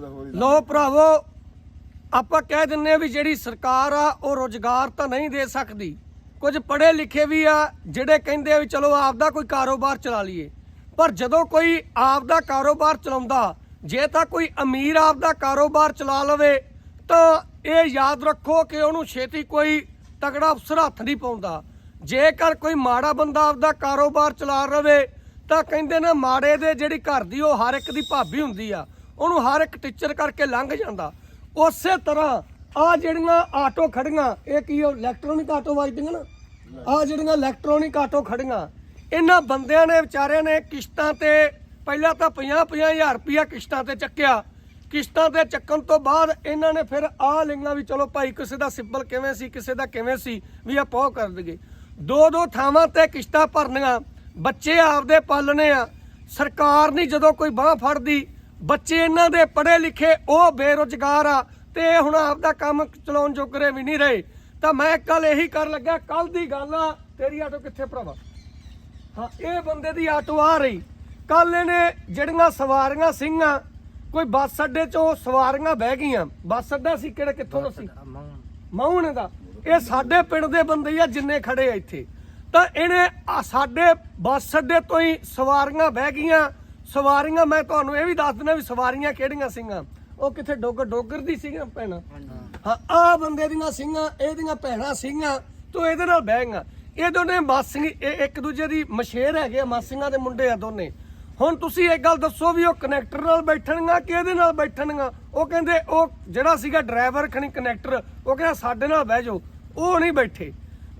ਦਾ ਹੋਰ ਹੀ ਲੋ ਭਰਾਵੋ, ਆਪਾਂ ਕਹਿ ਦਿੰਨੇ ਆ ਵੀ ਜਿਹੜੀ ਸਰਕਾਰ ਆ, ਉਹ ਰੋਜ਼ਗਾਰ ਤਾਂ ਨਹੀਂ ਦੇ ਸਕਦੀ। ਕੁਝ ਪੜ੍ਹੇ ਲਿਖੇ ਵੀ ਆ, ਜਿਹੜੇ ਕਹਿੰਦੇ ਆ ਵੀ ਚਲੋ ਆਪਦਾ ਕੋਈ ਕਾਰੋਬਾਰ ਚਲਾ ਲਈਏ। ਪਰ ਜਦੋਂ ਕੋਈ ਆਪਦਾ ਕਾਰੋਬਾਰ ਚਲਾਉਂਦਾ, ਜੇ ਤਾਂ ਕੋਈ ਅਮੀਰ ਆਪਦਾ ਕਾਰੋਬਾਰ ਚਲਾ ਲਵੇ, ਤਾਂ ਇਹ ਯਾਦ ਰੱਖੋ ਕਿ ਉਹਨੂੰ ਛੇਤੀ ਕੋਈ ਤਗੜਾ ਅਫਸਰ ਹੱਥ ਨਹੀਂ ਪਾਉਂਦਾ। ਜੇਕਰ ਕੋਈ ਮਾੜਾ ਬੰਦਾ ਆਪਦਾ ਕਾਰੋਬਾਰ ਚਲਾ ਰਵੇ ਤਾਂ ਕਹਿੰਦੇ ਨੇ ਮਾੜੇ ਦੇ ਜਿਹੜੀ ਘਰ ਦੀ, ਉਹ ਹਰ ਇੱਕ ਦੀ ਭਾਬੀ ਹੁੰਦੀ ਆ। ਉਹਨੂੰ ਹਰ ਇੱਕ ਟੀਚਰ ਕਰਕੇ ਲੰਘ ਜਾਂਦਾ। ਉਸੇ ਤਰ੍ਹਾਂ ਆ ਜਿਹੜੀਆਂ ਆਟੋ ਖੜੀਆਂ, ਇਹ ਕੀ ਇਲੈਕਟ੍ਰੋਨਿਕ ਆਟੋ ਵੱਜਦੀਆਂ ਨਾ? ਆ ਜਿਹੜੀਆਂ ਇਲੈਕਟ੍ਰੋਨਿਕ ਆਟੋ ਖੜੀਆਂ, ਇਹਨਾਂ ਬੰਦਿਆਂ ਨੇ ਵਿਚਾਰਿਆਂ ਨੇ ਕਿਸ਼ਤਾਂ ਤੇ ਪਹਿਲਾਂ ਤਾਂ 50 ਹਜ਼ਾਰ ਰੁਪਇਆ ਕਿਸ਼ਤਾਂ ਤੇ ਚੱਕਿਆ। ਕਿਸ਼ਤਾਂ ਤੇ ਚੱਕਣ ਤੋਂ ਬਾਅਦ ਇਹਨਾਂ ਨੇ ਫਿਰ ਆ ਲਈਆਂ ਵੀ ਚਲੋ ਭਾਈ ਕਿਸੇ ਦਾ ਸਿੰਪਲ ਕਿਵੇਂ ਸੀ, ਕਿਸੇ ਦਾ ਕਿਵੇਂ ਸੀ, ਵੀ ਆਪਾਂ ਉਹ ਕਰ ਦਈਏ। ਦੋ ਦੋ ਥਾਵਾਂ ਤੇ ਕਿਸ਼ਤਾਂ ਭਰਨੀਆਂ, ਬੱਚੇ ਆਪਦੇ ਪਾਲਣੇ ਆ। ਸਰਕਾਰ ਨਹੀਂ ਜਦੋਂ ਕੋਈ ਬਾਹ ਫੜਦੀ ਬੱਚੇ ਇਹਨਾਂ ਦੇ ਪੜ੍ਹੇ ਲਿਖੇ ਉਹ ਬੇਰੁਜ਼ਗਾਰ ਆ ਤੇ ਇਹ ਹੁਣ ਆਪਦਾ ਕੰਮ ਚਲਾਉਣ ਜੋਗਰੇ ਵੀ ਨਹੀਂ ਰਹੇ। ਤਾਂ ਮੈਂ ਕੱਲ ਇਹੀ ਕਰਨ ਲੱਗਾ ਕੱਲ ਦੀ ਗੱਲ ਆ ਤੇਰੀ ਆਟੋ ਕਿੱਥੇ ਭਰਾਵਾ? ਹਾਂ ਇਹ ਬੰਦੇ ਦੀ ਆਟੋ ਆ ਰਹੀ। ਕੱਲ ਇਹਨੇ ਜਿਹੜੀਆਂ ਸਵਾਰੀਆਂ ਸਿੰਘਾਂ ਕੋਈ ਬੱਸ ਅੱਡੇ ਚੋਂ ਸਵਾਰੀਆਂ ਬਹਿ ਗਈਆਂ। ਬੱਸ ਅੱਡਾ ਸੀ ਕਿਹੜੇ ਕਿੱਥੋਂ ਦਾ ਸੀ? ਮਾਹੂਣੇ ਦਾ ਇਹ ਸਾਡੇ ਪਿੰਡ ਦੇ ਬੰਦੇ ਆ ਜਿੰਨੇ ਖੜੇ ਆ ਇੱਥੇ। ਤਾਂ ਇਹਨੇ ਸਾਡੇ ਬੱਸ ਅੱਡੇ ਤੋਂ ਹੀ ਸਵਾਰੀਆਂ ਬਹਿ ਗਈਆਂ। ਸਵਾਰੀਆਂ, ਮੈਂ ਤੁਹਾਨੂੰ ਇਹ ਵੀ ਦੱਸ ਦਿੰਦਾ ਵੀ ਸਵਾਰੀਆਂ ਕਿਹੜੀਆਂ ਸਿੰਘਾਂ? ਉਹ ਕਿੱਥੇ ਡੋਗਰ ਡੋਗਰ ਦੀ ਸੀਗੀਆਂ ਭੈਣਾਂ? ਹਾਂ ਆ ਬੰਦੇ ਦੀਆਂ ਸਿੰਘਾਂ ਇਹਦੀਆਂ ਭੈਣਾਂ ਸਿੰਘਾਂ, ਤੂੰ ਇਹਦੇ ਨਾਲ ਬਹਿ ਇਹ ਦੋਨੇ ਮਾਸੀ ਇਹ ਇੱਕ ਦੂਜੇ ਦੀ ਮਸ਼ੇਰ ਹੈਗੇ ਆ ਮਾਸੀਆਂ ਦੇ ਮੁੰਡੇ ਆ ਦੋਨੇ। ਹੁਣ ਤੁਸੀਂ ਇੱਕ ਗੱਲ ਦੱਸੋ ਵੀ ਉਹ ਕਨੈਕਟਰ ਨਾਲ ਬੈਠਣਗਾ ਕਿ ਇਹਦੇ ਨਾਲ ਬੈਠਣਗਾ? ਉਹ ਕਹਿੰਦੇ ਉਹ ਜਿਹੜਾ ਸੀਗਾ ਡਰਾਈਵਰ ਖਣੀ ਕਨੈਕਟਰ ਉਹ ਕਹਿੰਦਾ ਸਾਡੇ ਨਾਲ ਬਹਿ ਜਾਓ। ਉਹ ਨਹੀਂ ਬੈਠੇ।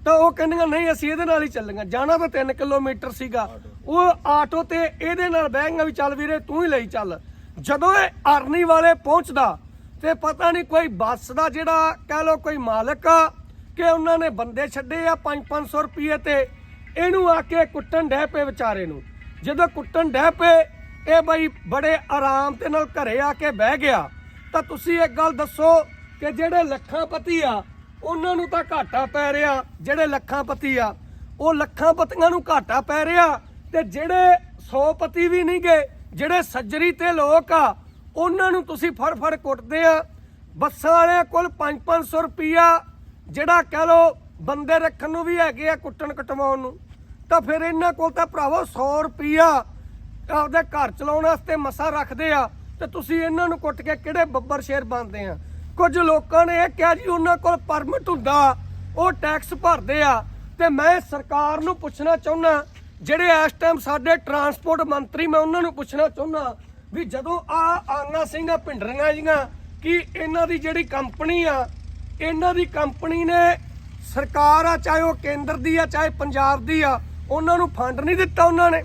ਤਾਂ ਉਹ ਕਹਿੰਦੀਆਂ, ਨਹੀਂ, ਅਸੀਂ ਇਹਦੇ ਨਾਲ ਹੀ ਚੱਲਾਂਗੇ। ਜਾਣਾ ਤਾਂ 3 ਕਿਲੋਮੀਟਰ ਸੀਗਾ। ਉਹ ਆਟੋ ਤੇ ਇਹਦੇ ਨਾਲ ਬਹਿਗਾ ਵੀ ਚੱਲ ਵੀਰੇ, ਤੂੰ ਹੀ ਲਈ ਚੱਲ। ਜਦੋਂ ਇਹ ਅਰਨੀ ਵਾਲੇ ਪਹੁੰਚਦਾ ਤੇ ਪਤਾ ਨਹੀਂ ਕੋਈ ਬੱਸ ਦਾ ਜਿਹੜਾ ਕਹਿ ਲੋ ਕੋਈ ਮਾਲਕ ਆ, ਕਿ ਉਹਨਾਂ ਨੇ ਬੰਦੇ ਛੱਡੇ ਆ 5-500 ਰੁਪਏ ਤੇ, ਇਹਨੂੰ ਆ ਕੇ ਕੁੱਟਣ ਡਹਿ ਪਏ ਵਿਚਾਰੇ ਨੂੰ। ਜਦੋਂ ਕੁੱਟਣ ਡਹਿ ਪਏ, ਇਹ ਬਈ ਬੜੇ ਆਰਾਮ ਤੇ ਨਾਲ ਘਰੇ ਆ ਕੇ ਬਹਿ ਗਿਆ। ਤਾਂ ਤੁਸੀਂ ਇੱਕ ਗੱਲ ਦੱਸੋ ਕਿ ਜਿਹੜੇ ਲੱਖਾਂਪਤੀ ਆ, ਉਹਨਾਂ ਨੂੰ ਤਾਂ ਘਾਟਾ ਪੈ ਰਿਹਾ, ਜਿਹੜੇ ਲੱਖਾਂਪਤੀ ਆ, ਉਹ ਲੱਖਾਂਪਤੀਆਂ ਨੂੰ ਘਾਟਾ ਪੈ ਰਿਹਾ ਤੇ ਜਿਹੜੇ 100 ਪਤੀ ਵੀ ਨਹੀਂ ਗਏ, ਜਿਹੜੇ ਸੱਜਰੀ ਤੇ ਲੋਕ ਆ, ਉਹਨਾਂ ਨੂੰ ਤੁਸੀਂ ਫੜ ਫੜ ਕੁੱਟਦੇ ਆ। ਬੱਸਾਂ ਵਾਲਿਆਂ ਕੋਲ 5-500 ਰੁਪਈਆ, ਜਿਹੜਾ ਕਹਿ ਲੋ ਬੰਦੇ ਰੱਖਣ ਨੂੰ ਵੀ ਹੈਗੇ ਆ ਕੁੱਟਣ ਕਟਵਾਉਣ ਨੂੰ, ਤਾਂ ਫਿਰ ਇਹਨਾਂ ਕੋਲ ਤਾਂ ਭਰਾਵੋ 100 ਰੁਪਈਆ ਆਪਦੇ ਘਰ ਚਲਾਉਣ ਵਾਸਤੇ ਮਸਾ ਰੱਖਦੇ ਆ, ਤੇ ਤੁਸੀਂ ਇਹਨਾਂ ਨੂੰ ਕੁੱਟ ਕੇ ਕਿਹੜੇ ਬੱਬਰ ਸ਼ੇਰ ਬਣਦੇ ਆ? ਕੁਝ ਲੋਕਾਂ ਨੇ ਇਹ ਕਿਹਾ ਜੀ, ਉਹਨਾਂ ਕੋਲ ਪਰਮਿਟ ਹੁੰਦਾ, ਉਹ ਟੈਕਸ ਭਰਦੇ ਆ, ਤੇ ਮੈਂ ਸਰਕਾਰ ਨੂੰ ਪੁੱਛਣਾ ਚਾਹੁੰਦਾ ਜਿਹੜੇ ਇਸ ਟਾਈਮ ਸਾਡੇ ਟਰਾਂਸਪੋਰਟ ਮੰਤਰੀ, ਮੈਂ ਉਹਨਾਂ ਨੂੰ ਪੁੱਛਣਾ ਚਾਹੁੰਦਾ ਵੀ ਜਦੋਂ ਆ ਆਨਾ ਸਿੰਘਾਂ ਭਿੰਡਰੀਆਂ ਜੀਆਂ, ਕਿ ਇਹਨਾਂ ਦੀ ਜਿਹੜੀ ਕੰਪਨੀ ਆ, ਇਹਨਾਂ ਦੀ ਕੰਪਨੀ ਨੇ ਸਰਕਾਰ ਆ, ਚਾਹੇ ਉਹ ਕੇਂਦਰ ਦੀ ਆ, ਚਾਹੇ ਪੰਜਾਬ ਦੀ ਆ, ਉਹਨਾਂ ਨੂੰ ਫੰਡ ਨਹੀਂ ਦਿੱਤਾ ਉਹਨਾਂ ਨੇ?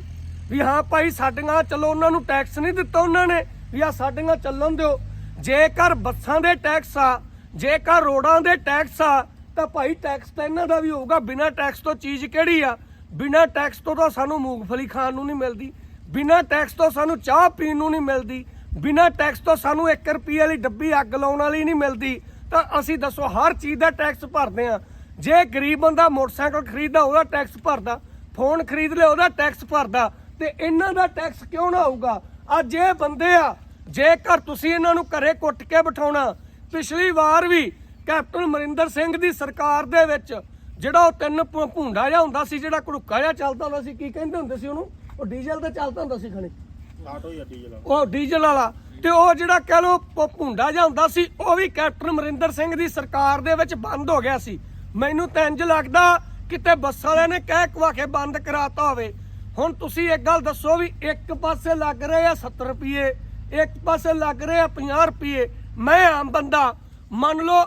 ਵੀ ਹਾਂ ਭਾਈ ਸਾਡੀਆਂ ਚਲੋ ਉਹਨਾਂ ਨੂੰ ਟੈਕਸ ਨਹੀਂ ਦਿੱਤਾ ਉਹਨਾਂ ਨੇ, ਵੀ ਆ ਸਾਡੀਆਂ ਚੱਲਣ ਦਿਓ। ਜੇਕਰ ਬੱਸਾਂ ਦੇ ਟੈਕਸ ਆ, ਜੇਕਰ ਰੋਡਾਂ ਦੇ ਟੈਕਸ ਆ, ਤਾਂ ਭਾਈ ਟੈਕਸ ਤਾਂ ਇਹਨਾਂ ਦਾ ਵੀ ਹੋਊਗਾ, ਬਿਨਾਂ ਟੈਕਸ ਤੋਂ ਚੀਜ਼ ਕਿਹੜੀ ਆ? ਬਿਨਾਂ ਟੈਕਸ ਤੋਂ ਤਾਂ ਸਾਨੂੰ ਮੂੰਗਫਲੀ ਖਾਣ ਨੂੰ ਨਹੀਂ ਮਿਲਦੀ, ਬਿਨਾਂ ਟੈਕਸ ਤੋਂ ਸਾਨੂੰ ਚਾਹ ਪੀਣ ਨੂੰ ਨਹੀਂ ਮਿਲਦੀ, ਬਿਨਾਂ ਟੈਕਸ ਤੋਂ ਸਾਨੂੰ 1 ਰੁਪਏ ਵਾਲੀ ਡੱਬੀ ਅੱਗ ਲਾਉਣ ਵਾਲੀ ਨਹੀਂ ਮਿਲਦੀ, ਤਾਂ ਅਸੀਂ ਦੱਸੋ ਹਰ ਚੀਜ਼ ਦਾ ਟੈਕਸ ਭਰਦੇ ਆ ਜੇ ਗਰੀਬ ਬੰਦਾ ਮੋਟਰਸਾਈਕਲ ਖਰੀਦਦਾ, ਉਹਦਾ ਟੈਕਸ ਭਰਦਾ ਫੋਨ ਖਰੀਦ ਲਿਆ, ਉਹਦਾ ਟੈਕਸ ਭਰਦਾ, ਤੇ ਇਹਨਾਂ ਦਾ ਟੈਕਸ ਕਿਉਂ ਨਾ ਆਊਗਾ ਅੱਜ ਇਹ ਬੰਦੇ ਆ, ਜੇਕਰ ਤੁਸੀਂ ਇਹਨਾਂ ਨੂੰ ਘਰੇ ਕੁੱਟ ਕੇ ਬਿਠਾਉਣਾ, ਪਿਛਲੀ ਵਾਰ ਵੀ ਕੈਪਟਨ ਅਮਰਿੰਦਰ ਸਿੰਘ ਦੀ ਸਰਕਾਰ ਦੇ ਵਿੱਚ ਜਿਹੜਾ ਉਹ ਤਿੰਨ ਭੁੰਡਾ ਜਿਹਾ ਹੁੰਦਾ ਸੀ ਜਿਹੜਾ ਘੜੁੱਕਾ ਜਿਹਾ ਚੱਲਦਾ ਹੁੰਦਾ ਸੀ ਕੀ ਕਹਿੰਦੇ ਹੁੰਦੇ ਸੀ ਉਹਨੂੰ? ਉਹ ਡੀਜ਼ਲ ਤੇ ਚੱਲਦਾ ਹੁੰਦਾ ਸੀ ਖਣੇ। ਆਟੋ ਜਾਂ ਡੀਜ਼ਲ ਉਹ ਡੀਜ਼ਲ ਵਾਲਾ। ਤੇ ਉਹ ਜਿਹੜਾ ਕਹਿ ਲੋ ਭੁੰਡਾ ਜਿਹਾ ਹੁੰਦਾ ਸੀ ਉਹ ਵੀ ਕੈਪਟਨ ਅਮਰਿੰਦਰ ਸਿੰਘ ਦੀ ਸਰਕਾਰ ਦੇ ਵਿੱਚ ਬੰਦ ਹੋ ਗਿਆ ਸੀ। ਮੈਨੂੰ ਤਾਂ ਇੰਜ ਲੱਗਦਾ ਕਿਤੇ ਬੱਸ ਵਾਲਿਆਂ ਨੇ ਕਹਿ ਕਵਾ ਕੇ ਬੰਦ ਕਰਾਤਾ ਹੋਵੇ। ਹੁਣ ਤੁਸੀਂ ਇੱਕ ਗੱਲ ਦੱਸੋ ਵੀ ਇੱਕ ਪਾਸੇ ਲੱਗ ਰਹੇ ਆ 70 ਰੁਪਏ ਇੱਕ ਪਾਸੇ ਲੱਗ ਰਹੇ ਆ 50 ਰੁਪਏ। ਮੈਂ ਆਮ ਬੰਦਾ ਮੰਨ ਲਓ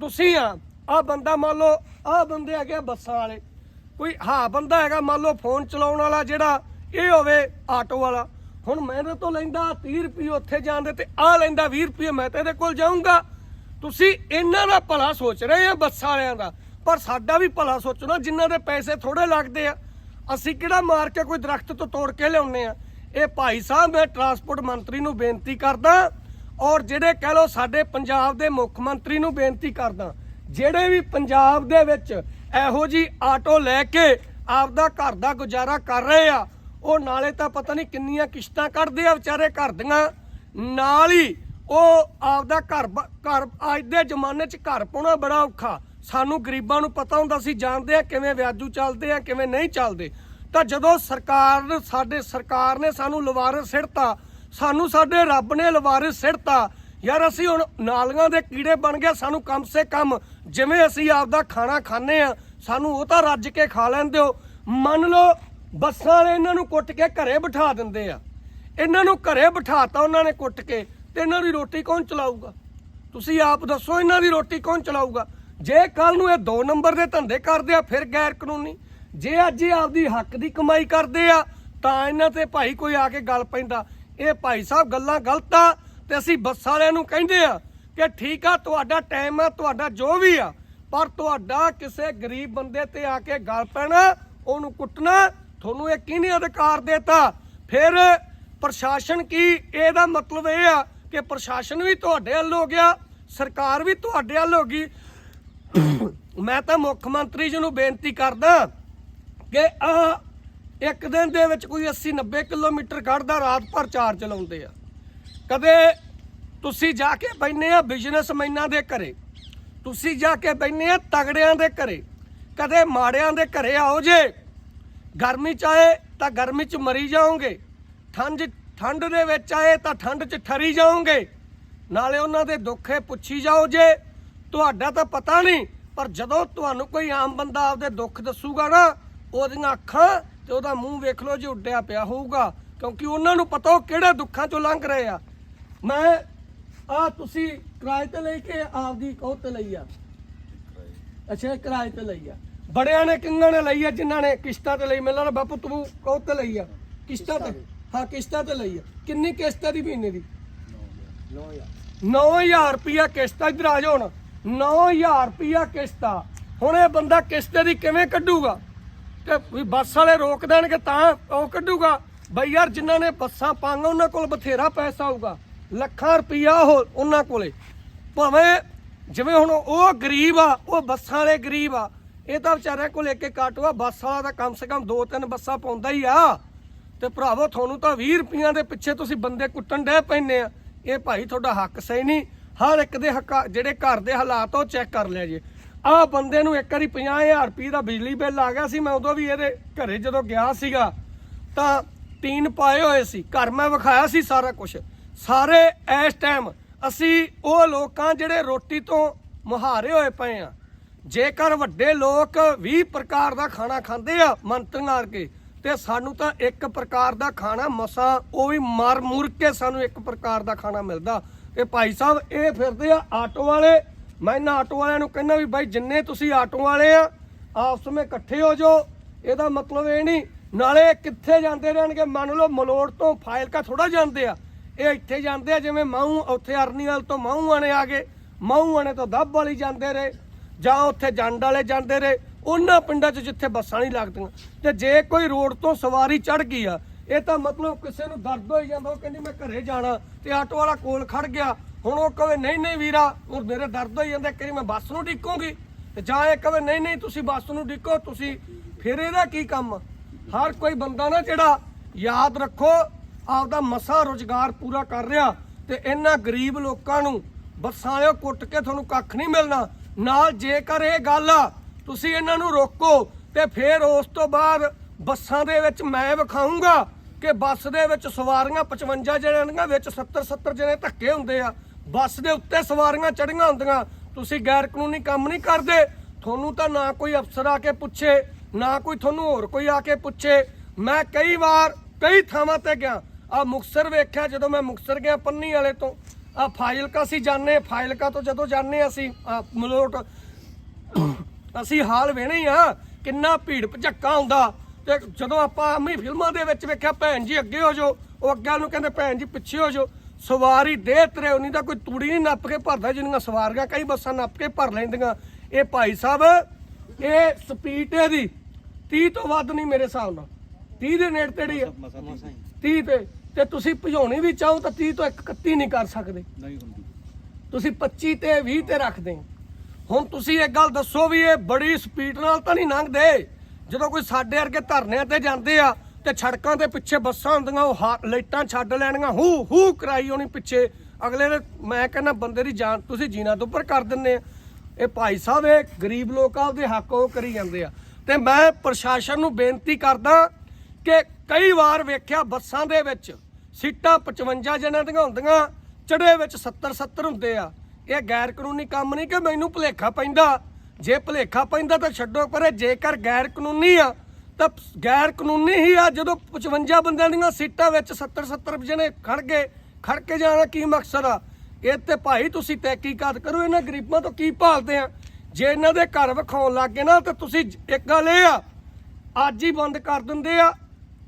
ਤੁਸੀਂ ਆ ਆ ਬੰਦਾ ਮੰਨ ਲਓ ਆਹ ਬੰਦੇ ਹੈਗੇ ਆ ਬੱਸਾਂ ਵਾਲੇ। ਕੋਈ ਹਾਂ, ਬੰਦਾ ਹੈਗਾ, ਮੰਨ ਲਓ ਫੋਨ ਚਲਾਉਣ ਵਾਲਾ ਜਿਹੜਾ, ਇਹ ਹੋਵੇ ਆਟੋ ਵਾਲਾ। ਹੁਣ ਮੈਂ ਇਹਦੇ ਤੋਂ ਲੈਂਦਾ 30 ਰੁਪਏ ਉੱਥੇ ਜਾਂਦੇ ਤੇ ਆ ਲੈਂਦਾ 20 ਰੁਪਏ, ਮੈਂ ਤੇ ਇਹਦੇ ਕੋਲ ਜਾਊਂਗਾ। ਤੁਸੀਂ ਇਹਨਾਂ ਦਾ ਭਲਾ ਸੋਚ ਰਹੇ ਆ ਬੱਸਾਂ ਵਾਲਿਆਂ ਦਾ। ਪਰ ਸਾਡਾ ਵੀ ਭਲਾ ਸੋਚਣਾ ਜਿਨ੍ਹਾਂ ਦੇ ਪੈਸੇ ਥੋੜੇ ਲੱਗਦੇ ਆ। ਅਸੀਂ ਕਿਹੜਾ ਮਾਰ ਕੇ ਕੋਈ ਦਰਖਤ ਤੋਂ ਤੋੜ ਕੇ ਲਿਆਉਨੇ ਆ? ਇਹ ਭਾਈ ਸਾਹਿਬ, ਮੈਂ ਟਰਾਂਸਪੋਰਟ ਮੰਤਰੀ ਨੂੰ ਬੇਨਤੀ ਕਰਦਾ ਔਰ ਜਿਹੜੇ ਕਹਿ ਲੋ ਸਾਡੇ ਪੰਜਾਬ ਦੇ ਮੁੱਖ ਮੰਤਰੀ ਨੂੰ ਬੇਨਤੀ ਕਰਦਾ ਜਿਹੜੇ ਵੀ ਪੰਜਾਬ ਦੇ ਵਿੱਚ ਇਹੋ ਜੀ ਆਟੋ ਲੈ ਕੇ ਆਪਦਾ ਘਰ ਦਾ ਗੁਜ਼ਾਰਾ ਕਰ ਰਹੇ ਆ, ਉਹ ਨਾਲੇ ਤਾਂ ਪਤਾ ਨਹੀਂ ਕਿੰਨੀਆਂ ਕਿਸ਼ਤਾਂ ਕੱਢਦੇ ਆ ਵਿਚਾਰੇ ਘਰ ਦੀਆਂ। ਨਾਲ ਹੀ ਉਹ ਆਪਦਾ ਘਰ ਘਰ ਅੱਜ ਦੇ ਜ਼ਮਾਨੇ 'ਚ ਘਰ ਪਾਉਣਾ ਬੜਾ ਔਖਾ। ਸਾਨੂੰ ਗਰੀਬਾਂ ਨੂੰ ਪਤਾ ਹੁੰਦਾ ਸੀ, ਜਾਣਦੇ ਆ ਕਿਵੇਂ ਵਿਆਜੂ ਚੱਲਦੇ ਆ, ਕਿਵੇਂ ਨਹੀਂ ਚੱਲਦੇ। ਤਾਂ ਜਦੋਂ ਸਰਕਾਰ ਨੇ, ਸਾਡੇ ਸਰਕਾਰ ਨੇ ਸਾਨੂੰ ਲਵਾਰਿਸ ਸਿੜਤਾ ਸਾਨੂੰ ਸਾਡੇ ਰੱਬ ਨੇ ਲਵਾਰਸ ਸਿੜਤਾ ਯਾਰ ਅਸੀਂ ਹੁਣ ਨਾਲੀਆਂ ਦੇ ਕੀੜੇ ਬਣ ਗਏ, ਸਾਨੂੰ ਕਮ ਸੇ ਕਮ। ਜਿਵੇਂ ਅਸੀਂ ਆਪਦਾ ਖਾਣਾ ਖਾਂਦੇ ਆ ਸਾਨੂੰ ਉਹ ਤਾਂ ਰੱਜ ਕੇ ਖਾ ਲੈਂਦੇ ਹੋ। ਮੰਨ ਲਓ ਬੱਸਾਂ ਵਾਲੇ ਇਹਨਾਂ ਨੂੰ ਕੁੱਟ ਕੇ ਘਰੇ ਬਿਠਾ ਦਿੰਦੇ ਆ। ਇਹਨਾਂ ਨੂੰ ਘਰੇ ਬਿਠਾਤਾ ਉਹਨਾਂ ਨੇ ਕੁੱਟ ਕੇ, ਤੇ ਇਹਨਾਂ ਦੀ ਰੋਟੀ ਕੌਣ ਚਲਾਊਗਾ? ਤੁਸੀਂ ਆਪ ਦੱਸੋ ਇਹਨਾਂ ਦੀ ਰੋਟੀ ਕੌਣ ਚਲਾਊਗਾ? ਜੇ ਕੱਲ ਨੂੰ ਇਹ ਦੋ ਨੰਬਰ ਦੇ ਧੰਦੇ ਕਰਦੇ ਆ, ਫਿਰ ਗੈਰ ਕਾਨੂੰਨੀ। ਜੇ ਅੱਜ ਇਹ ਆਪਦੀ ਹੱਕ ਦੀ ਕਮਾਈ ਕਰਦੇ ਆ, ਤਾਂ ਇਹਨਾਂ ਤੇ ਭਾਈ ਕੋਈ ਆ ਕੇ ਗੱਲ ਪੈਂਦਾ। ਇਹ ਭਾਈ ਸਾਹਿਬ ਗੱਲਾਂ ਗਲਤ ਆ। ਤੇ ਅਸੀਂ ਬੱਸ ਵਾਲਿਆਂ ਨੂੰ ਕਹਿੰਦੇ ਆ ਕਿ ਠੀਕ ਆ, ਤੁਹਾਡਾ ਟਾਈਮ ਆ, ਤੁਹਾਡਾ ਜੋ ਵੀ ਆ, ਪਰ ਤੁਹਾਡਾ ਕਿਸੇ ਗਰੀਬ ਬੰਦੇ ਤੇ ਆ ਕੇ ਗੱਲ ਪੈਣਾ, ਉਹਨੂੰ ਕੁੱਟਣਾ, ਤੁਹਾਨੂੰ ਇਹ ਕਿਹਨੇ ਅਧਿਕਾਰ ਦੇਤਾ? ਫਿਰ ਪ੍ਰਸ਼ਾਸਨ ਕੀ? ਇਹਦਾ ਮਤਲਬ ਇਹ ਆ ਕਿ ਪ੍ਰਸ਼ਾਸਨ ਵੀ ਤੁਹਾਡੇ ਵੱਲ ਹੋ ਗਿਆ, ਸਰਕਾਰ ਵੀ ਤੁਹਾਡੇ ਵੱਲ ਹੋ ਗਈ। ਮੈਂ ਤਾਂ ਮੁੱਖ ਮੰਤਰੀ ਜੀ ਨੂੰ ਬੇਨਤੀ ਕਰਦਾ ਕਿ ਆ ਇੱਕ ਦਿਨ ਦੇ ਵਿੱਚ ਕੋਈ 80 90 ਕਿਲੋਮੀਟਰ ਕੱਢਦਾ ਰਾਤ ਭਰ ਚਾਰ ਚਲਾਉਂਦੇ ਆ। ਕਦੇ ਤੁਸੀਂ ਜਾ ਕੇ ਬੈਨੇ ਆ ਬਿਜ਼ਨਸਮੈਨਾਂ ਦੇ ਘਰੇ, ਤੁਸੀਂ ਜਾ ਕੇ ਬੈਨੇ ਆ ਤਗੜਿਆਂ ਦੇ ਘਰੇ, ਕਦੇ ਮਾੜਿਆਂ ਦੇ ਘਰੇ ਆਓ ਜੇ। ਗਰਮੀ ਚ ਆਏ ਤਾਂ ਗਰਮੀ ਚ ਮਰੀ ਜਾਓਗੇ, ਠੰਡ ਠੰਡ ਦੇ ਵਿੱਚ ਆਏ ਤਾਂ ਠੰਡ ਚ ਠਰੀ ਜਾਓਗੇ। ਨਾਲੇ ਉਹਨਾਂ ਦੇ ਦੁੱਖੇ ਪੁੱਛੀ ਜਾਓ ਜੇ। ਤੁਹਾਡਾ ਤਾਂ ਪਤਾ ਨਹੀਂ, ਪਰ ਜਦੋਂ ਤੁਹਾਨੂੰ ਕੋਈ ਆਮ ਬੰਦਾ ਆਪਦੇ ਦੁੱਖ ਦੱਸੂਗਾ ਨਾ, ਉਹਦੀਆਂ ਅੱਖਾਂ ਤੇ ਉਹਦਾ ਮੂੰਹ ਵੇਖ ਲਓ ਜੇ ਉੱਡਿਆ ਪਿਆ ਹੋਊਗਾ, ਕਿਉਂਕਿ ਉਹਨਾਂ ਨੂੰ ਪਤਾ ਉਹ ਕਿਹੜੇ ਦੁੱਖਾਂ ਚੋਂ ਲੰਘ ਰਹੇ ਆ। ਮੈਂ ਆ ਤੁਸੀਂ ਕਿਰਾਏ ਤੇ ਲਈ ਕੇ ਆਪਦੀ ਕਹੋ ਤੇ ਲਈ ਆ। ਅੱਛਾ ਇਹ ਕਿਰਾਏ ਤੇ ਲਈ ਆ। ਬੜਿਆਂ ਨੇ ਕਿੰਨਾਂ ਨੇ ਲਈ ਆ ਜਿਨ੍ਹਾਂ ਨੇ ਕਿਸ਼ਤਾਂ ਤੇ ਲਈ? ਮੈਨੂੰ ਲੱਗਦਾ ਬਾਪੂ ਤੂੰ ਕਹੋ ਤੇ ਲਈ ਆ। ਕਿਸ਼ਤਾਂ ਤੇ। ਹਾਂ ਕਿਸ਼ਤਾਂ ਤੇ ਲਈ ਆ। ਕਿੰਨੀ ਕਿਸ਼ਤ ਦੀ ਮਹੀਨੇ ਦੀ? 9000 ਰੁਪਿਆ ਕਿਸ਼ਤ ਇੱਧਰ ਆ ਜਾਓ ਹੁਣ। 9000 ਰੁਪਿਆ ਕਿਸ਼ਤ ਹੁਣ ਇਹ ਬੰਦਾ ਕਿਸ਼ਤ ਦੀ ਕਿਵੇਂ ਕੱਢੂਗਾ? ਤੇ ਵੀ ਬੱਸ ਵਾਲੇ ਰੋਕ ਦੇਣਗੇ ਤਾਂ ਉਹ ਕੱਢੂਗਾ। ਬਈ ਯਾਰ ਜਿਨ੍ਹਾਂ ਨੇ ਬੱਸਾਂ ਪਾਈਆਂ ਉਹਨਾਂ ਕੋਲ ਬਥੇਰਾ ਪੈਸਾ ਹੋਊਗਾ ਲੱਖਾਂ ਰੁਪਈਆ ਉਹ ਉਹਨਾਂ ਕੋਲੇ। ਭਾਵੇਂ ਜਿਵੇਂ ਹੁਣ ਉਹ ਗਰੀਬ ਆ, ਉਹ ਬੱਸਾਂ ਵਾਲੇ ਗਰੀਬ ਆ, ਇਹ ਤਾਂ ਵਿਚਾਰਿਆਂ ਕੋਲ ਇੱਕ ਇੱਕ ਆਟੋ ਆ, ਬੱਸ ਵਾਲਾ ਤਾਂ ਕਮ ਸੇ ਕਮ ਦੋ ਤਿੰਨ ਬੱਸਾਂ ਪਾਉਂਦਾ ਹੀ ਆ। ਤੇ ਭਰਾਵੋ, ਤੁਹਾਨੂੰ ਤਾਂ 20 ਰੁਪਈਆਂ ਦੇ ਪਿੱਛੇ ਤੁਸੀਂ ਬੰਦੇ ਕੁੱਟਣ ਡੈ ਪੈਂਦੇ ਆ। ਇਹ ਭਾਈ ਤੁਹਾਡਾ ਹੱਕ ਸਹੀ ਨਹੀਂ। ਹਰ ਇੱਕ ਦੇ ਹੱਕ, ਜਿਹੜੇ ਘਰ ਦੇ ਹਾਲਾਤ ਉਹ ਚੈੱਕ ਕਰ ਲਿਆ ਜੇ। ਆਹ ਬੰਦੇ ਨੂੰ ਇੱਕ ਵਾਰੀ 50000 ਰੁਪਏ ਦਾ ਬਿਜਲੀ ਬਿੱਲ ਆ ਗਿਆ ਸੀ, ਮੈਂ ਉਦੋਂ ਵੀ ਇਹਦੇ ਘਰੇ ਜਦੋਂ ਗਿਆ ਸੀਗਾ, ਤਾਂ ਟੀਨ ਪਾਏ ਹੋਏ ਸੀ। ਘਰ ਮੈਂ ਵਿਖਾਇਆ ਸੀ ਸਾਰਾ ਕੁਝ ਸਾਰੇ ਇਸ ਟਾਈਮ ਅਸੀਂ ਉਹ ਲੋਕਾਂ ਜਿਹੜੇ ਰੋਟੀ ਤੋਂ ਮੁਹਾਰੇ ਹੋਏ ਪਏ ਆ। ਜੇਕਰ ਵੱਡੇ ਲੋਕ 20 ਪ੍ਰਕਾਰ ਦਾ ਖਾਣਾ ਖਾਂਦੇ ਆ ਮੰਤਰ ਨਾਲ ਕੇ, ਤੇ ਸਾਨੂੰ ਤਾਂ ਇੱਕ ਪ੍ਰਕਾਰ ਦਾ ਖਾਣਾ ਮਸਾ ਉਹ ਵੀ ਮਰ ਮੁਰ ਕੇ ਸਾਨੂੰ ਇੱਕ ਪ੍ਰਕਾਰ ਦਾ ਖਾਣਾ ਮਿਲਦਾ। ਤੇ ਭਾਈ ਸਾਹਿਬ, ਇਹ ਫਿਰਦੇ ਆ ਆਟੋ ਵਾਲੇ। ਮੈਂ ਇਹਨਾਂ ਆਟੋ ਵਾਲਿਆਂ ਨੂੰ ਕਹਿੰਦਾ ਵੀ ਬਾਈ, ਜਿੰਨੇ ਤੁਸੀਂ ਆਟੋ ਵਾਲੇ ਆ, ਆਪਸ ਵਿੱਚ ਇਕੱਠੇ ਹੋ ਜਾਓ। ਇਹਦਾ ਮਤਲਬ ਇਹ ਨਹੀਂ, ਨਾਲੇ ਕਿੱਥੇ ਜਾਂਦੇ ਰਹਿਣਗੇ? ਮੰਨ ਲਓ ਮਲੋੜ ਤੋਂ ਫਾਇਲਕਾ ਥੋੜਾ ਜਾਂਦੇ ਆ। ਇਹ ਇੱਥੇ ਜਾਂਦੇ ਆ, ਜਿਵੇਂ ਮਾਊ ਉੱਥੇ ਅਰਨੀਵਾਲ ਤੋਂ ਮਾਊ ਆਣੇ ਆ ਗਏ। ਮਾਊ ਆਣੇ ਤੋਂ ਦੱਬ ਵਾਲੀ ਜਾਂਦੇ ਰਹੇ, ਜਾਂ ਉੱਥੇ ਜੰਡ ਵਾਲੇ ਜਾਂਦੇ ਰਹੇ। ਉਹਨਾਂ ਪਿੰਡਾਂ 'ਚ ਜਿੱਥੇ ਬੱਸਾਂ ਨਹੀਂ ਲੱਗਦੀਆਂ। ਤੇ ਜੇ ਕੋਈ ਰੋਡ ਤੋਂ ਸਵਾਰੀ ਚੜ ਗਈ ਆ, ਇਹ ਤਾਂ ਮਤਲਬ ਕਿਸੇ ਨੂੰ ਦਰਦ ਹੋਈ ਜਾਂਦਾ, ਉਹ ਕਹਿੰਦੀ, ਮੈਂ ਘਰੇ ਜਾਣਾ ਤੇ ਆਟੋ ਵਾਲਾ ਕੋਲ ਖੜ ਗਿਆ। ਹੁਣ ਉਹ ਕਵੇ ਨਹੀਂ ਨਹੀਂ ਵੀਰਾ, ਉਹ ਮੇਰੇ ਦਰਦ ਹੋਈ ਜਾਂਦਾ ਕਹਿੰਦੀ ਮੈਂ ਬੱਸ ਨੂੰ ਡਿੱਕੂਗੀ ਤੇ ਜਾਂ ਇਹ ਕਵੇ ਨਹੀਂ ਨਹੀਂ, ਤੁਸੀਂ ਬੱਸ ਨੂੰ ਡਿੱਕੋ ਤੁਸੀਂ, ਫਿਰ ਇਹਦਾ ਕੀ ਕੰਮ ਆ? ਹਰ ਕੋਈ ਬੰਦਾ ਨਾ ਜਿਹੜਾ ਯਾਦ ਰੱਖੋ ਆਪਦਾ ਮਸਾ ਰੋਜ਼ਗਾਰ ਪੂਰਾ ਕਰ ਰਿਹਾ ਤੇ ਇਹਨਾਂ ਗਰੀਬ ਲੋਕਾਂ ਨੂੰ ਬੱਸਾਂ ਕੁੱਟ ਕੇ ਤੁਹਾਨੂੰ ਕੱਖ ਨਹੀਂ ਮਿਲਣਾ। ਨਾਲ ਜੇਕਰ ਇਹ ਗੱਲ ਆ ਤੁਸੀਂ ਇਹਨਾਂ ਨੂੰ ਰੋਕੋ ਤੇ ਫਿਰ ਉਸ ਤੋਂ ਬਾਅਦ ਬੱਸਾਂ ਦੇ ਵਿੱਚ ਮੈਂ ਵਿਖਾਉਂਗਾ ਕਿ ਬੱਸ ਦੇ ਵਿੱਚ ਸਵਾਰੀਆਂ 55 ਜਣਿਆਂ ਵਿੱਚ 70 70 ਜਣੇ ਧੱਕੇ ਹੁੰਦੇ ਆ। ਬੱਸ ਦੇ ਉੱਤੇ ਸਵਾਰੀਆਂ ਚੜੀਆਂ ਹੁੰਦੀਆਂ। ਤੁਸੀਂ ਗੈਰ ਕਾਨੂੰਨੀ ਕੰਮ ਨਹੀਂ ਕਰਦੇ। ਤੁਹਾਨੂੰ ਤਾਂ ਨਾ ਕੋਈ ਅਫਸਰ ਆ ਕੇ ਪੁੱਛੇ, ਨਾ ਕੋਈ ਤੁਹਾਨੂੰ ਹੋਰ ਕੋਈ ਆ ਕੇ ਪੁੱਛੇ। ਮੈਂ ਕਈ ਵਾਰ ਕਈ ਥਾਵਾਂ ਤੇ ਗਿਆ। ਆ ਮੁਕਸਰ ਵੇਖਿਆ ਜਦੋਂ ਮੈਂ ਮੁਕਸਰ ਗਿਆ ਪੰਨੀ ਵਾਲੇ ਤੋਂ ਆ ਫਾਜ਼ਿਲਕਾ ਸੀ ਜਾਣੇ ਫਾਜ਼ਿਲਕਾ ਤੋਂ ਜਦੋਂ ਜਾਣੇ ਅਸੀਂ ਮਲੋਟ ਅਸੀਂ ਹਾਲ ਵੇਣੇ ਆ ਕਿੰਨਾ ਭੀੜ ਭਜੱਕਾ ਹੁੰਦਾ। ਤੇ ਜਦੋਂ ਆਪਾਂ ਅੰਮੀ ਫਿਲਮਾਂ ਦੇ ਵਿੱਚ ਵੇਖਿਆ ਭੈਣ ਜੀ ਅੱਗੇ ਹੋ ਜਾਓ ਉਹ ਅੱਗੇ ਨੂੰ ਕਹਿੰਦੇ ਭੈਣ ਜੀ ਪਿੱਛੇ ਹੋ ਜਾਓ ਸਵਾਰੀ ਦੇ ਤਰੇ ਉਨੀ ਦਾ ਕੋਈ ਤੂੜੀ ਨਹੀਂ ਨੱਪ ਕੇ ਭਰਦਾ ਜਿੰਨੀਆਂ ਸਵਾਰੀਆਂ ਕਈ ਬੱਸਾਂ ਨੱਪ ਕੇ ਭਰ ਲੈਂਦੀਆਂ। ਇਹ ਭਾਈ ਸਾਹਿਬ ਇਹ ਸਪੀਡ ਇਹਦੀ 30 ਤੋਂ ਵੱਧ ਨਹੀਂ ਮੇਰੇ ਹਿਸਾਬ ਨਾਲ। 30 ਦੇ ਨੇੜੇ ਤੇੜੀ ਆ। 30 ਤੇ ਤੇ ਤੁਸੀਂ ਭਜਾਉਣੀ ਵੀ ਚਾਹੋ ਤਾਂ 30 ਤੋਂ 31 ਨਹੀਂ ਕਰ ਸਕਦੇ। ਨਹੀਂ ਹੁੰਦੀ। ਤੁਸੀਂ 25 ਤੇ 20 ਤੇ ਰੱਖਦੇ। ਹੁਣ ਤੁਸੀਂ ਇੱਕ ਗੱਲ ਦੱਸੋ ਵੀ ਇਹ ਬੜੀ ਸਪੀਡ ਨਾਲ ਤਾਂ ਨਹੀਂ ਲੰਘਦੇ? ਜਦੋਂ ਕੋਈ ਸਾਡੇ ਵਰਗੇ ਧਰਨਿਆਂ ਤੇ ਜਾਂਦੇ ਆ ਤੇ ਸੜਕਾਂ ਦੇ ਪਿੱਛੇ ਬੱਸਾਂ ਹੁੰਦੀਆਂ ਉਹ ਲਾਈਟਾਂ ਛੱਡ ਲੈਣੀਆਂ ਹੂ ਹੂ ਕਰਾਈ ਹੋਣੀ ਪਿੱਛੇ। ਅਗਲੇ ਨੇ ਮੈਂ ਕਹਿੰਦਾ ਬੰਦੇ ਦੀ ਜਾਨ ਤੁਸੀਂ ਜੀਣਾ ਤੋਂ ਉੱਪਰ ਕਰ ਦਿੰਦੇ ਆ। ਇਹ ਭਾਈ ਸਾਹਿਬ ਇਹ ਗਰੀਬ ਲੋਕ ਆਪਦੇ ਹੱਕ ਉਹ ਕਰੀ ਜਾਂਦੇ ਆ। ਤੇ ਮੈਂ ਪ੍ਰਸ਼ਾਸਨ ਨੂੰ ਬੇਨਤੀ ਕਰਦਾ ਕਿ ਕਈ ਵਾਰ ਵੇਖਿਆ ਬੱਸਾਂ ਦੇ ਵਿੱਚ ਸੀਟਾਂ 55 ਜਣਾਂ ਦੀਆਂ ਹੁੰਦੀਆਂ, ਚੜੇ ਵਿੱਚ 70 70 ਹੁੰਦੇ ਆ। ਇਹ ਗੈਰ ਕਾਨੂੰਨੀ ਕੰਮ ਨਹੀਂ ਕਿ ਮੈਨੂੰ ਭੁਲੇਖਾ ਪੈਂਦਾ। ਜੇ ਭੁਲੇਖਾ ਪੈਂਦਾ ਤਾਂ ਛੱਡੋ, ਪਰੇ ਜੇਕਰ ਗੈਰ ਕਾਨੂੰਨੀ ਆ, ਤਾਂ ਗੈਰ ਕਾਨੂੰਨੀ ਹੀ ਆ, ਜਦੋਂ 55 ਬੰਦਿਆਂ ਦੀਆਂ ਸੀਟਾਂ ਵਿੱਚ 70 70 ਜਣੇ ਖੜ ਗਏ ਖੜ ਕੇ ਜਾਣਾ ਕੀ ਮਕਸਦ ਆ? ਇਹ ਤੇ ਭਾਈ ਤੁਸੀਂ ਤਹਿਕੀਕਾਤ ਕਰੋ, ਇਹਨਾਂ ਗਰੀਬਾਂ ਤੋਂ ਕੀ ਭਾਲਦੇ ਆ? ਜੇ ਇਹਨਾਂ ਦੇ ਘਰ ਵਿਖਾਉਣ ਲੱਗੇ ਨਾ, ਤਾਂ ਤੁਸੀਂ ਇੱਕ ਗੱਲ ਇਹ ਆ, ਅੱਜ ਹੀ ਬੰਦ ਕਰ ਦਿੰਦੇ ਆ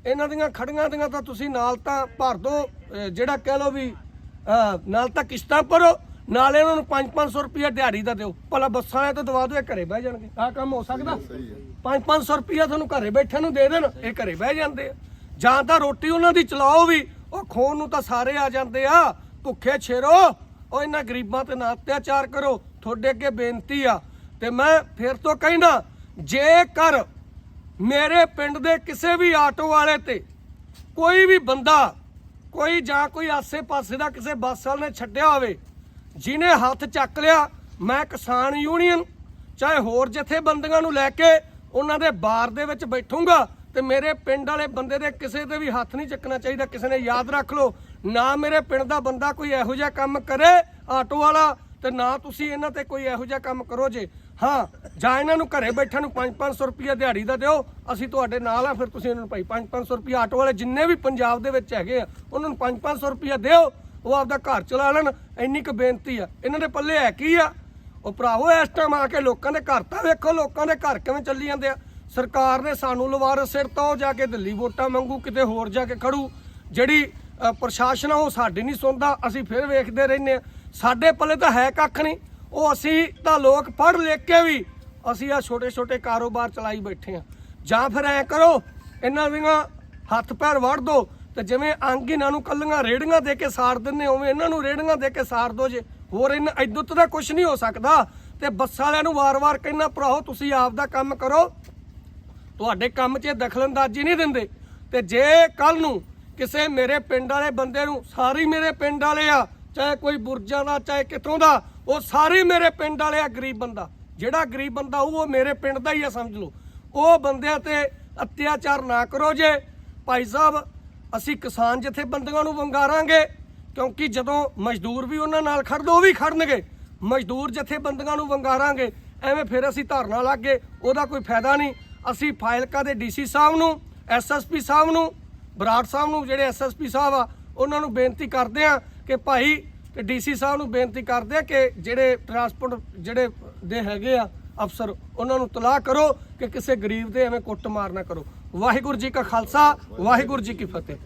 ਇਹਨਾਂ ਦੀਆਂ ਖੜੀਆਂ ਦੀਆਂ ਤਾਂ ਤੁਸੀਂ ਨਾਲ ਤਾਂ ਭਰ ਦੋ ਜਿਹੜਾ ਕਹਿ ਲਓ ਵੀ ਨਾਲ ਤਾਂ ਕਿਸ਼ਤਾਂ ਭਰੋ ਨਾਲ ਇਹਨਾਂ ਨੂੰ 5-500 ਰੁਪਇਆ ਦਿਹਾੜੀ ਦਾ ਦਿਓ। ਭਲਾ ਬੱਸਾਂ ਵਾਲੇ ਤਾਂ ਦਵਾ ਦਿਓ ਇਹ ਘਰੇ ਬਹਿ ਜਾਣਗੇ। ਆਹ ਕੰਮ ਹੋ ਸਕਦਾ। 5-500 ਰੁਪਇਆ ਤੁਹਾਨੂੰ ਘਰੇ ਬੈਠੇ ਨੂੰ ਦੇ ਦੇਣ ਇਹ ਘਰੇ ਬਹਿ ਜਾਂਦੇ ਆ। ਜਾਂ ਤਾਂ ਰੋਟੀ ਉਹਨਾਂ ਦੀ ਚਲਾਓ ਵੀ ਉਹ ਖੋਣ ਨੂੰ ਤਾਂ ਸਾਰੇ ਆ ਜਾਂਦੇ ਆ। ਭੁੱਖੇ ਛੇਰੋ ਉਹ ਇਹਨਾਂ ਗਰੀਬਾਂ ਤੇ ਨਾ ਅਤਿਆਚਾਰ ਕਰੋ। ਤੁਹਾਡੇ ਅੱਗੇ ਬੇਨਤੀ ਆ। ਤੇ ਮੈਂ ਫਿਰ ਤੋਂ ਕਹਿਣਾ ਜੇਕਰ ਮੇਰੇ ਪਿੰਡ ਦੇ ਕਿਸੇ ਵੀ ਆਟੋ ਵਾਲੇ ਤੇ ਕੋਈ ਵੀ ਬੰਦਾ, ਕੋਈ ਜਾਂ ਕੋਈ ਆਸੇ-ਪਾਸੇ ਦਾ ਕਿਸੇ ਬੱਸ ਵਾਲੇ ਨੇ ਛੱਡਿਆ ਹੋਵੇ, ਜਿਹਨੇ ਹੱਥ ਚੱਕ ਲਿਆ, ਮੈਂ ਕਿਸਾਨ ਯੂਨੀਅਨ, ਚਾਹੇ ਹੋਰ ਜਥੇਬੰਦੀਆਂ ਨੂੰ ਲੈ ਕੇ ਉਹਨਾਂ ਦੇ ਬਾਰ ਦੇ ਵਿੱਚ ਬੈਠੂੰਗਾ ਤੇ ਮੇਰੇ ਪਿੰਡ ਵਾਲੇ ਬੰਦੇ ਦੇ ਕਿਸੇ ਤੇ ਵੀ ਹੱਥ ਨਹੀਂ ਚੱਕਣਾ ਚਾਹੀਦਾ, ਕਿਸੇ ਨੇ ਯਾਦ ਰੱਖ ਲਓ, ਨਾ ਮੇਰੇ ਪਿੰਡ ਦਾ ਬੰਦਾ ਕੋਈ ਇਹੋ ਜਿਹਾ ਕੰਮ ਕਰੇ, ਆਟੋ ਵਾਲਾ ਤੇ ਨਾ ਤੁਸੀਂ ਇਹਨਾਂ ਤੇ ਕੋਈ ਇਹੋ ਜਿਹਾ ਕੰਮ ਕਰੋ ਜੇ। ਹਾਂ, ਜਾਂ ਇਹਨਾਂ ਨੂੰ ਘਰੇ ਬੈਠਣ ਨੂੰ 5-500 ਰੁਪਇਆ ਦਿਹਾੜੀ ਦਾ ਦਿਓ, ਅਸੀਂ ਤੁਹਾਡੇ ਨਾਲ ਆ, ਫਿਰ ਤੁਸੀਂ ਇਹਨਾਂ ਨੂੰ ਭਾਈ 5-500 ਰੁਪਇਆ ਆਟੋ ਵਾਲੇ ਜਿੰਨੇ ਵੀ ਪੰਜਾਬ ਦੇ ਵਿੱਚ ਹੈਗੇ ਆ, ਉਹਨਾਂ ਨੂੰ 5-500 ਰੁਪਇਆ ਦਿਓ, ਉਹ ਆਪਦਾ ਘਰ ਚਲਾ ਲੈਣ, ਇੰਨੀ ਕੁ ਬੇਨਤੀ ਆ। ਇਹਨਾਂ ਦੇ ਪੱਲੇ ਹੈ ਕੀ ਆ? ਉਹ ਭਰਾਵੋ, ਇਸ ਟਾਈਮ ਆ ਕੇ ਲੋਕਾਂ ਦੇ ਘਰ ਤਾਂ ਵੇਖੋ, ਲੋਕਾਂ ਦੇ ਘਰ ਕਿਵੇਂ ਚੱਲੀ ਜਾਂਦੇ ਆ। ਸਰਕਾਰ ਨੇ ਸਾਨੂੰ ਲਵਾਰ ਸਿਰ ਤੋਂ ਉਹ ਜਾ ਕੇ ਦਿੱਲੀ ਵੋਟਾਂ ਮੰਗੂ, ਕਿਤੇ ਹੋਰ ਜਾ ਕੇ ਖੜੂ। ਜਿਹੜੀ ਪ੍ਰਸ਼ਾਸਨ ਆ, ਉਹ ਸਾਡੀ ਨਹੀਂ ਸੁਣਦਾ, ਅਸੀਂ ਫਿਰ ਵੇਖਦੇ ਰਹਿੰਦੇ ਆ। ਸਾਡੇ ਪੱਲੇ ਤਾਂ ਹੈ ਕੱਖ ਨਹੀਂ। ਉਹ ਅਸੀਂ ਤਾਂ ਲੋਕ ਪੜ੍ਹ ਲਿਖ ਕੇ ਵੀ ਅਸੀਂ ਆ ਛੋਟੇ ਛੋਟੇ ਕਾਰੋਬਾਰ ਚਲਾਈ ਬੈਠੇ ਆ ਜਾਂ ਫਿਰ ਐ ਕਰੋ, ਇਹਨਾਂ ਦੀਆਂ ਹੱਥ ਪੈਰ ਵੜ ਦੋ ਤੇ ਜਿਵੇਂ ਅੰਗ ਇਹਨਾਂ ਨੂੰ ਕੱਲੀਆਂ ਰੇੜੀਆਂ ਦੇ ਕੇ ਸਾੜ ਦਿੰਦੇ ਉਵੇਂ ਇਹਨਾਂ ਨੂੰ ਰੇੜੀਆਂ ਦੇ ਕੇ ਸਾੜ ਦੋ ਜੇ। ਹੋਰ ਇਹਨਾਂ ਇਦੁੱਤ ਦਾ ਕੁਝ ਨਹੀਂ ਹੋ ਸਕਦਾ। ਤੇ ਬੱਸਾਂ ਵਾਲਿਆਂ ਨੂੰ ਵਾਰ-ਵਾਰ ਕਹਿਣਾ ਭਰਾਓ, ਤੁਸੀਂ ਆਪ ਦਾ ਕੰਮ ਕਰੋ। ਤੁਹਾਡੇ ਕੰਮ 'ਚ ਦਖਲਅੰਦਾਜ਼ੀ ਨਹੀਂ ਦਿੰਦੇ। ਤੇ ਜੇ ਕੱਲ ਨੂੰ ਕਿਸੇ ਮੇਰੇ ਪਿੰਡ ਵਾਲੇ ਬੰਦੇ ਨੂੰ, ਸਾਰੀ ਮੇਰੇ ਪਿੰਡ ਵਾਲੇ ਆ ਚਾਹੇ ਕੋਈ ਬੁਰਜਾਂ ਦਾ, ਚਾਹੇ ਕਿਤੋਂ ਦਾ, ਉਹ ਸਾਰੇ ਮੇਰੇ ਪਿੰਡ ਵਾਲੇ ਆ ਗਰੀਬ ਬੰਦਾ। ਜਿਹੜਾ ਗਰੀਬ ਬੰਦਾ ਉਹ ਮੇਰੇ ਪਿੰਡ ਦਾ ਹੀ ਆ, ਸਮਝ ਲਓ। ਉਹ ਬੰਦਿਆਂ ਤੇ ਅਤਿਆਚਾਰ ਨਾ ਕਰੋ ਜੇ। ਭਾਈ ਸਾਹਿਬ, ਅਸੀਂ ਕਿਸਾਨ ਜਥੇਬੰਦੀਆਂ ਨੂੰ ਵੰਗਾਰਾਂਗੇ, ਕਿਉਂਕਿ ਜਦੋਂ ਮਜ਼ਦੂਰ ਵੀ ਉਹਨਾਂ ਨਾਲ ਖੜਦੇ ਉਹ ਵੀ ਖੜਨਗੇ ਮਜ਼ਦੂਰ ਜਥੇਬੰਦੀਆਂ ਨੂੰ ਵੰਗਾਰਾਂਗੇ, ਐਵੇਂ ਫਿਰ ਅਸੀਂ ਧਰਨਾ ਲੱਗ ਗਏ ਉਹਦਾ ਕੋਈ ਫਾਇਦਾ ਨਹੀਂ। ਅਸੀਂ ਫਾਇਲਕਾ ਦੇ ਡੀਸੀ ਸਾਹਿਬ ਨੂੰ ਐਸਐਸਪੀ ਸਾਹਿਬ ਨੂੰ, ਬਰਾੜ ਸਾਹਿਬ ਨੂੰ, ਜਿਹੜੇ ਐਸਐਸਪੀ ਸਾਹਿਬ ਆ, ਉਹਨਾਂ ਨੂੰ ਬੇਨਤੀ ਕਰਦੇ ਆ ਕਿ ਭਾਈ ਤੇ ਡੀਸੀ ਸਾਹਿਬ ਨੂੰ ਬੇਨਤੀ ਕਰਦੇ ਆ ਕਿ ਜਿਹੜੇ ਟਰਾਂਸਪੋਰਟ ਜਿਹੜੇ ਦੇ ਹੈਗੇ ਆ ਅਫਸਰ, ਉਹਨਾਂ ਨੂੰ ਤਲਾਹ ਕਰੋ ਕਿ ਕਿਸੇ ਗਰੀਬ ਦੇ ਐਵੇਂ ਕੁੱਟ ਮਾਰ ਨਾ ਕਰੋ। ਵਾਹਿਗੁਰੂ ਜੀ ਕਾ ਖਾਲਸਾ, ਵਾਹਿਗੁਰੂ ਜੀ ਕੀ ਫਤਿਹ।